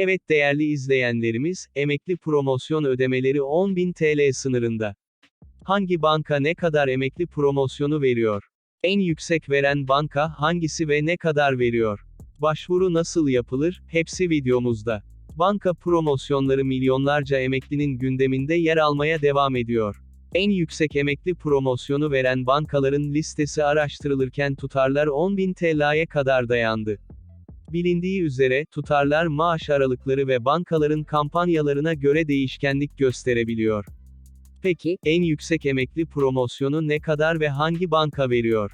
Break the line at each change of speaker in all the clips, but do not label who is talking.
Evet değerli izleyenlerimiz, emekli promosyon ödemeleri 10.000 TL sınırında. Hangi banka ne kadar emekli promosyonu veriyor? En yüksek veren banka hangisi ve ne kadar veriyor? Başvuru nasıl yapılır? Hepsi videomuzda. Banka promosyonları milyonlarca emeklinin gündeminde yer almaya devam ediyor. En yüksek emekli promosyonu veren bankaların listesi araştırılırken tutarlar 10.000 TL'ye kadar dayandı. Bilindiği üzere, tutarlar maaş aralıkları ve bankaların kampanyalarına göre değişkenlik gösterebiliyor. Peki, en yüksek emekli promosyonu ne kadar ve hangi banka veriyor?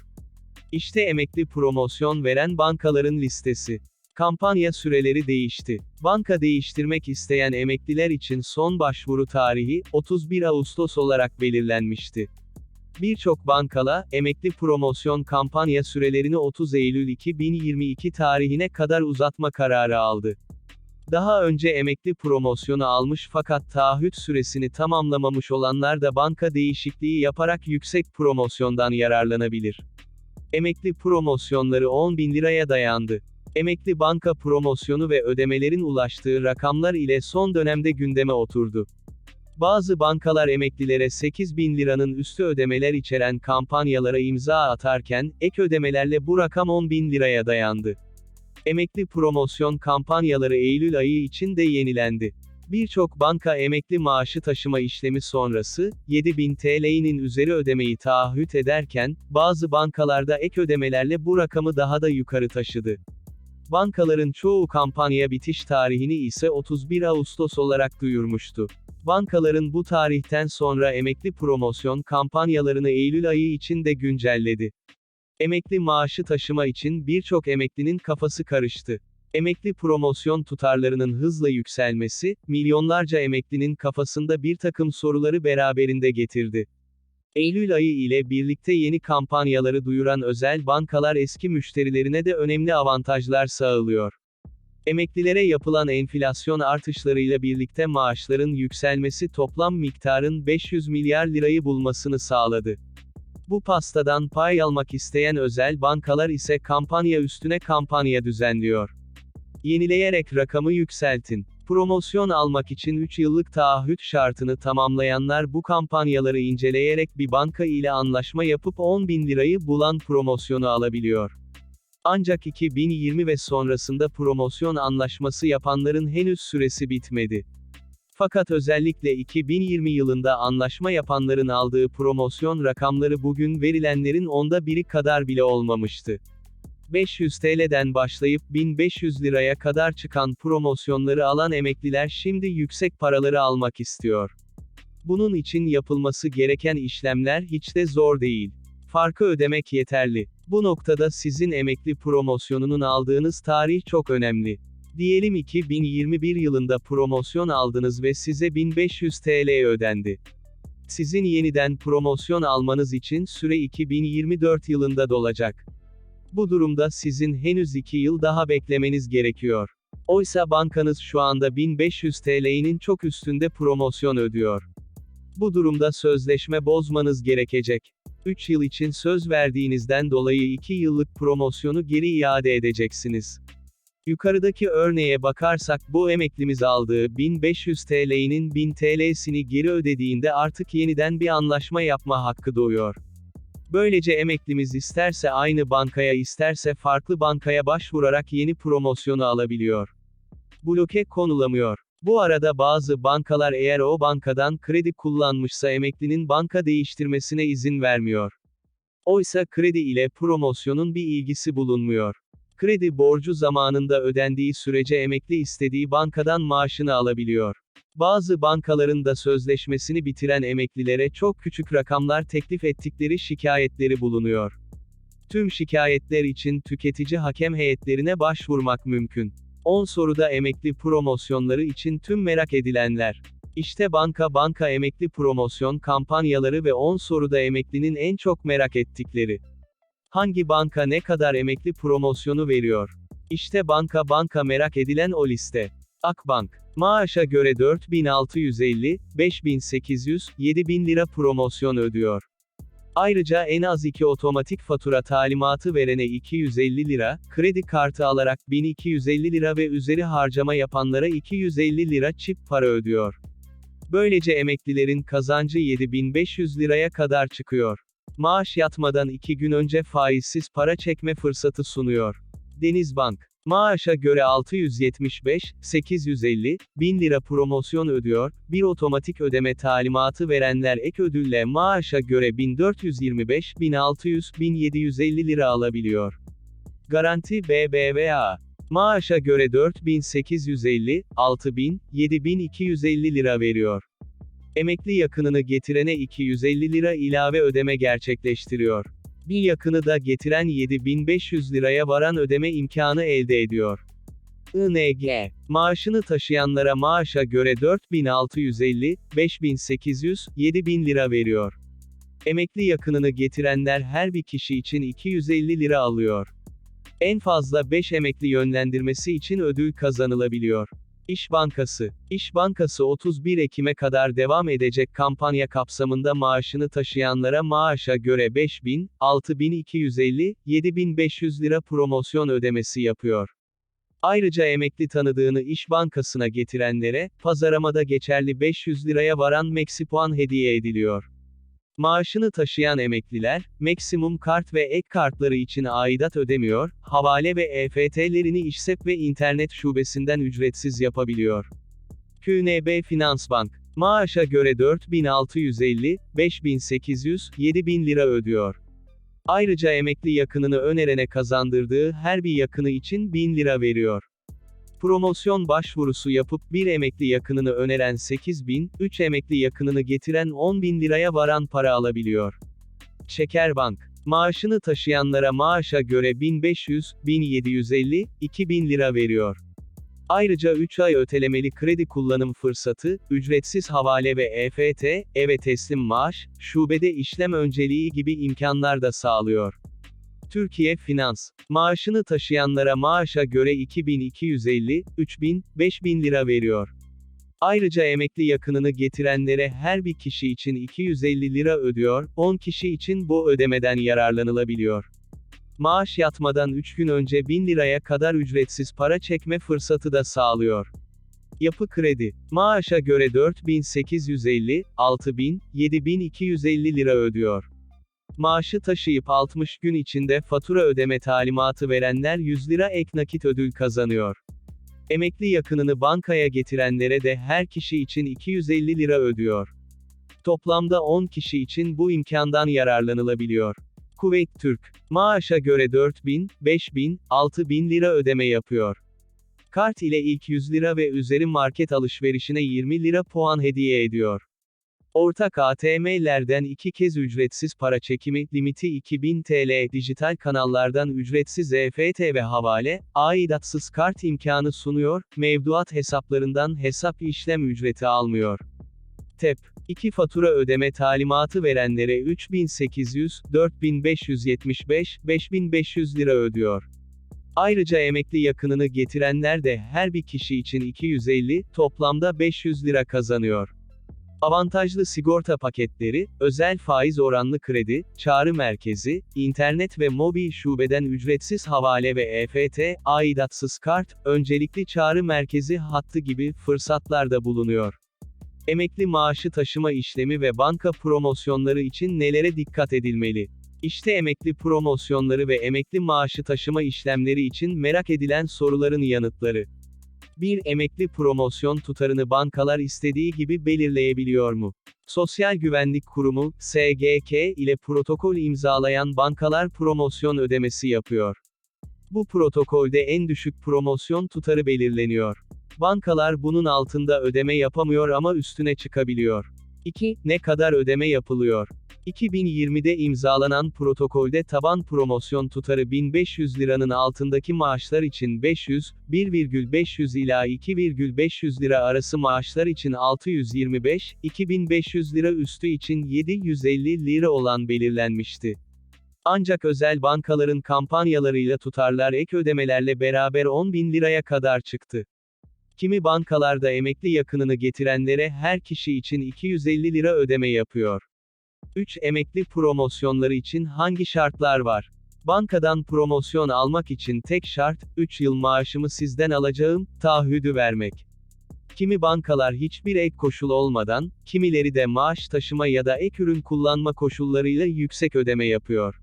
İşte emekli promosyon veren bankaların listesi. Kampanya süreleri değişti. Banka değiştirmek isteyen emekliler için son başvuru tarihi, 31 Ağustos olarak belirlenmişti. Birçok bankala, emekli promosyon kampanya sürelerini 30 Eylül 2022 tarihine kadar uzatma kararı aldı. Daha önce emekli promosyonu almış fakat taahhüt süresini tamamlamamış olanlar da banka değişikliği yaparak yüksek promosyondan yararlanabilir. Emekli promosyonları 10 bin liraya dayandı. Emekli banka promosyonu ve ödemelerin ulaştığı rakamlar ile son dönemde gündeme oturdu. Bazı bankalar emeklilere 8 bin liranın üstü ödemeler içeren kampanyalara imza atarken, ek ödemelerle bu rakam 10 bin liraya dayandı. Emekli promosyon kampanyaları Eylül ayı için de yenilendi. Birçok banka emekli maaşı taşıma işlemi sonrası, 7000 TL'nin üzeri ödemeyi taahhüt ederken, bazı bankalarda ek ödemelerle bu rakamı daha da yukarı taşıdı. Bankaların çoğu kampanya bitiş tarihini ise 31 Ağustos olarak duyurmuştu. Bankaların bu tarihten sonra emekli promosyon kampanyalarını Eylül ayı için de güncelledi. Emekli maaşı taşıma için birçok emeklinin kafası karıştı. Emekli promosyon tutarlarının hızla yükselmesi, milyonlarca emeklinin kafasında bir takım soruları beraberinde getirdi. Eylül ayı ile birlikte yeni kampanyaları duyuran özel bankalar eski müşterilerine de önemli avantajlar sağlıyor. Emeklilere yapılan enflasyon artışlarıyla birlikte maaşların yükselmesi toplam miktarın 500 milyar lirayı bulmasını sağladı. Bu pastadan pay almak isteyen özel bankalar ise kampanya üstüne kampanya düzenliyor. Yenileyerek rakamı yükseltin. Promosyon almak için 3 yıllık taahhüt şartını tamamlayanlar bu kampanyaları inceleyerek bir banka ile anlaşma yapıp 10 bin lirayı bulan promosyonu alabiliyor. Ancak 2020 ve sonrasında promosyon anlaşması yapanların henüz süresi bitmedi. Fakat özellikle 2020 yılında anlaşma yapanların aldığı promosyon rakamları bugün verilenlerin onda biri kadar bile olmamıştı. 500 TL'den başlayıp 1500 liraya kadar çıkan promosyonları alan emekliler şimdi yüksek paraları almak istiyor. Bunun için yapılması gereken işlemler hiç de zor değil. Farkı ödemek yeterli. Bu noktada sizin emekli promosyonunun aldığınız tarih çok önemli. Diyelim 2021 yılında promosyon aldınız ve size 1500 TL ödendi. Sizin yeniden promosyon almanız için süre 2024 yılında dolacak. Bu durumda sizin henüz 2 yıl daha beklemeniz gerekiyor. Oysa bankanız şu anda 1500 TL'nin çok üstünde promosyon ödüyor. Bu durumda sözleşme bozmanız gerekecek. 3 yıl için söz verdiğinizden dolayı 2 yıllık promosyonu geri iade edeceksiniz. Yukarıdaki örneğe bakarsak bu emeklimiz aldığı 1500 TL'nin 1000 TL'sini geri ödediğinde artık yeniden bir anlaşma yapma hakkı doğuyor. Böylece emeklimiz isterse aynı bankaya isterse farklı bankaya başvurarak yeni promosyonu alabiliyor. Bloke konulamıyor. Bu arada bazı bankalar eğer o bankadan kredi kullanmışsa emeklinin banka değiştirmesine izin vermiyor. Oysa kredi ile promosyonun bir ilgisi bulunmuyor. Kredi borcu zamanında ödendiği sürece emekli istediği bankadan maaşını alabiliyor. Bazı bankaların da sözleşmesini bitiren emeklilere çok küçük rakamlar teklif ettikleri şikayetleri bulunuyor. Tüm şikayetler için tüketici hakem heyetlerine başvurmak mümkün. 10 soruda emekli promosyonları için tüm merak edilenler. İşte banka banka emekli promosyon kampanyaları ve 10 soruda emeklinin en çok merak ettikleri. Hangi banka ne kadar emekli promosyonu veriyor? İşte banka banka merak edilen o liste. Akbank. Maaşa göre 4650, 5800, 7000 lira promosyon ödüyor. Ayrıca en az iki otomatik fatura talimatı verene 250 lira, kredi kartı alarak 1250 lira ve üzeri harcama yapanlara 250 lira çip para ödüyor. Böylece emeklilerin kazancı 7500 liraya kadar çıkıyor. Maaş yatmadan 2 gün önce faizsiz para çekme fırsatı sunuyor. Denizbank. Maaşa göre 675, 850, 1000 lira promosyon ödüyor, bir otomatik ödeme talimatı verenler ek ödülle maaşa göre 1425, 1600, 1750 lira alabiliyor. Garanti BBVA. Maaşa göre 4850, 6000, 7250 lira veriyor. Emekli yakınını getirene 250 lira ilave ödeme gerçekleştiriyor. Bir yakını da getiren 7500 liraya varan ödeme imkanı elde ediyor. ING. Maaşını taşıyanlara maaşa göre 4650, 5800, 7000 lira veriyor. Emekli yakınını getirenler her bir kişi için 250 lira alıyor. En fazla 5 emekli yönlendirmesi için ödül kazanılabiliyor. İş Bankası. İş Bankası 31 Ekim'e kadar devam edecek kampanya kapsamında maaşını taşıyanlara maaşa göre 5000, 6250, 7500 lira promosyon ödemesi yapıyor. Ayrıca emekli tanıdığını İş Bankası'na getirenlere, pazaramada geçerli 500 liraya varan Maxi puan hediye ediliyor. Maaşını taşıyan emekliler, maksimum kart ve ek kartları için aidat ödemiyor, havale ve EFT'lerini işsep ve internet şubesinden ücretsiz yapabiliyor. QNB Finansbank, maaşa göre 4650, 5800, 7000 lira ödüyor. Ayrıca emekli yakınını önerene kazandırdığı her bir yakını için 1000 lira veriyor. Promosyon başvurusu yapıp bir emekli yakınını öneren 8 bin, 3 emekli yakınını getiren 10 bin liraya varan para alabiliyor. Şekerbank. Maaşını taşıyanlara maaşa göre 1500, 1750, 2000 lira veriyor. Ayrıca 3 ay ötelemeli kredi kullanım fırsatı, ücretsiz havale ve EFT, eve teslim maaş, şubede işlem önceliği gibi imkanlar da sağlıyor. Türkiye Finans. Maaşını taşıyanlara maaşa göre 2250, 3000, 5000 lira veriyor. Ayrıca emekli yakınını getirenlere her bir kişi için 250 lira ödüyor, 10 kişi için bu ödemeden yararlanılabiliyor. Maaş yatmadan 3 gün önce 1000 liraya kadar ücretsiz para çekme fırsatı da sağlıyor. Yapı Kredi. Maaşa göre 4850, 6000, 7250 lira ödüyor. Maaşı taşıyıp 60 gün içinde fatura ödeme talimatı verenler 100 lira ek nakit ödül kazanıyor. Emekli yakınını bankaya getirenlere de her kişi için 250 lira ödüyor. Toplamda 10 kişi için bu imkandan yararlanılabiliyor. Kuveyt Türk. Maaşa göre 4000, 5000, 6000 lira ödeme yapıyor. Kart ile ilk 100 lira ve üzeri market alışverişine 20 lira puan hediye ediyor. Ortak ATM'lerden iki kez ücretsiz para çekimi, limiti 2000 TL, dijital kanallardan ücretsiz EFT ve havale, aidatsız kart imkanı sunuyor, mevduat hesaplarından hesap işlem ücreti almıyor. TEP, iki fatura ödeme talimatı verenlere 3800, 4575, 5500 lira ödüyor. Ayrıca emekli yakınını getirenler de her bir kişi için 250, toplamda 500 lira kazanıyor. Avantajlı sigorta paketleri, özel faiz oranlı kredi, çağrı merkezi, internet ve mobil şubeden ücretsiz havale ve EFT, aidatsız kart, öncelikli çağrı merkezi hattı gibi fırsatlar da bulunuyor. Emekli maaşı taşıma işlemi ve banka promosyonları için nelere dikkat edilmeli? İşte emekli promosyonları ve emekli maaşı taşıma işlemleri için merak edilen soruların yanıtları. Bir emekli promosyon tutarını bankalar istediği gibi belirleyebiliyor mu? Sosyal Güvenlik Kurumu, SGK ile protokol imzalayan bankalar promosyon ödemesi yapıyor. Bu protokolde en düşük promosyon tutarı belirleniyor. Bankalar bunun altında ödeme yapamıyor ama üstüne çıkabiliyor. 2. Ne kadar ödeme yapılıyor? 2020'de imzalanan protokolde taban promosyon tutarı 1500 liranın altındaki maaşlar için 500, 1,500 ila 2,500 lira arası maaşlar için 625, 2500 lira üstü için 750 lira olan belirlenmişti. Ancak özel bankaların kampanyalarıyla tutarlar ek ödemelerle beraber 10 bin liraya kadar çıktı. Kimi bankalarda emekli yakınını getirenlere her kişi için 250 lira ödeme yapıyor. 3. Emekli promosyonları için hangi şartlar var? Bankadan promosyon almak için tek şart, 3 yıl maaşımı sizden alacağım, taahhüdü vermek. Kimi bankalar hiçbir ek koşul olmadan, kimileri de maaş taşıma ya da ek ürün kullanma koşullarıyla yüksek ödeme yapıyor.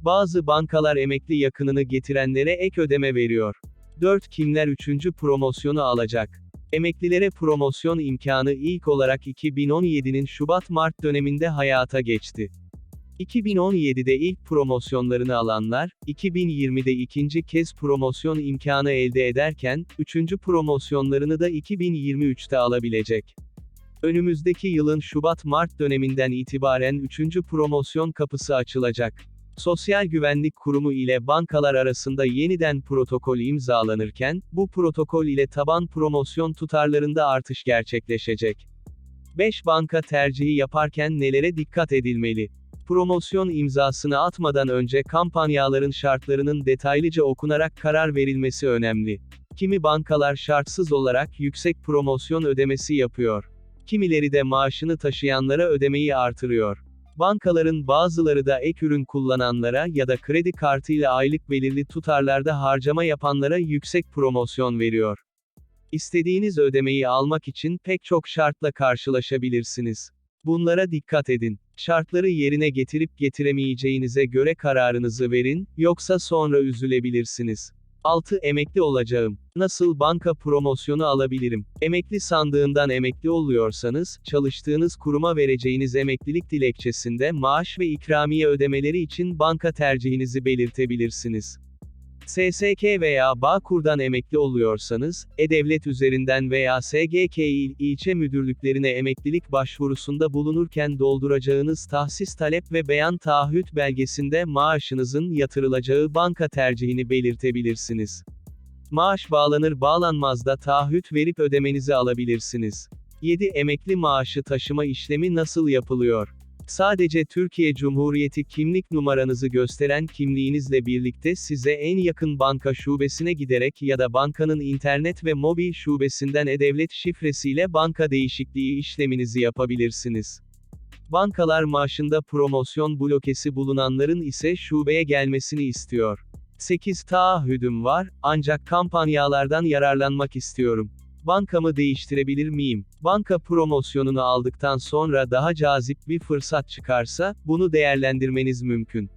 Bazı bankalar emekli yakınını getirenlere ek ödeme veriyor. 4. Kimler 3. promosyonu alacak? Emeklilere promosyon imkanı ilk olarak 2017'nin Şubat-Mart döneminde hayata geçti. 2017'de ilk promosyonlarını alanlar, 2020'de ikinci kez promosyon imkanı elde ederken, üçüncü promosyonlarını da 2023'te alabilecek. Önümüzdeki yılın Şubat-Mart döneminden itibaren üçüncü promosyon kapısı açılacak. Sosyal Güvenlik Kurumu ile bankalar arasında yeniden protokol imzalanırken, bu protokol ile taban promosyon tutarlarında artış gerçekleşecek. 5 banka tercihi yaparken nelere dikkat edilmeli? Promosyon imzasını atmadan önce kampanyaların şartlarının detaylıca okunarak karar verilmesi önemli. Kimi bankalar şartsız olarak yüksek promosyon ödemesi yapıyor. Kimileri de maaşını taşıyanlara ödemeyi artırıyor. Bankaların bazıları da ek ürün kullananlara ya da kredi kartıyla aylık belirli tutarlarda harcama yapanlara yüksek promosyon veriyor. İstediğiniz ödemeyi almak için pek çok şartla karşılaşabilirsiniz. Bunlara dikkat edin. Şartları yerine getirip getiremeyeceğinize göre kararınızı verin, yoksa sonra üzülebilirsiniz. 6. Emekli olacağım. Nasıl banka promosyonu alabilirim? Emekli sandığından emekli oluyorsanız, çalıştığınız kuruma vereceğiniz emeklilik dilekçesinde maaş ve ikramiye ödemeleri için banka tercihinizi belirtebilirsiniz. SSK veya Bağkur'dan emekli oluyorsanız, E-Devlet üzerinden veya SGK il, ilçe müdürlüklerine emeklilik başvurusunda bulunurken dolduracağınız tahsis talep ve beyan taahhüt belgesinde maaşınızın yatırılacağı banka tercihini belirtebilirsiniz. Maaş bağlanır bağlanmaz da taahhüt verip ödemenizi alabilirsiniz. 7. Emekli maaşı taşıma işlemi nasıl yapılıyor? Sadece Türkiye Cumhuriyeti kimlik numaranızı gösteren kimliğinizle birlikte size en yakın banka şubesine giderek ya da bankanın internet ve mobil şubesinden e-devlet şifresiyle banka değişikliği işleminizi yapabilirsiniz. Bankalar maaşında promosyon blokesi bulunanların ise şubeye gelmesini istiyor. 8 taahhüdüm var, ancak kampanyalardan yararlanmak istiyorum. Bankamı değiştirebilir miyim? Banka promosyonunu aldıktan sonra daha cazip bir fırsat çıkarsa, bunu değerlendirmeniz mümkün.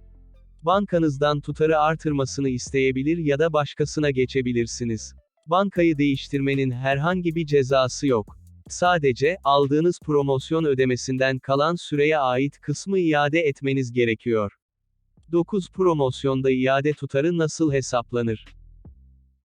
Bankanızdan tutarı artırmasını isteyebilir ya da başkasına geçebilirsiniz. Bankayı değiştirmenin herhangi bir cezası yok. Sadece, aldığınız promosyon ödemesinden kalan süreye ait kısmı iade etmeniz gerekiyor. 9 Promosyonda iade tutarı nasıl hesaplanır?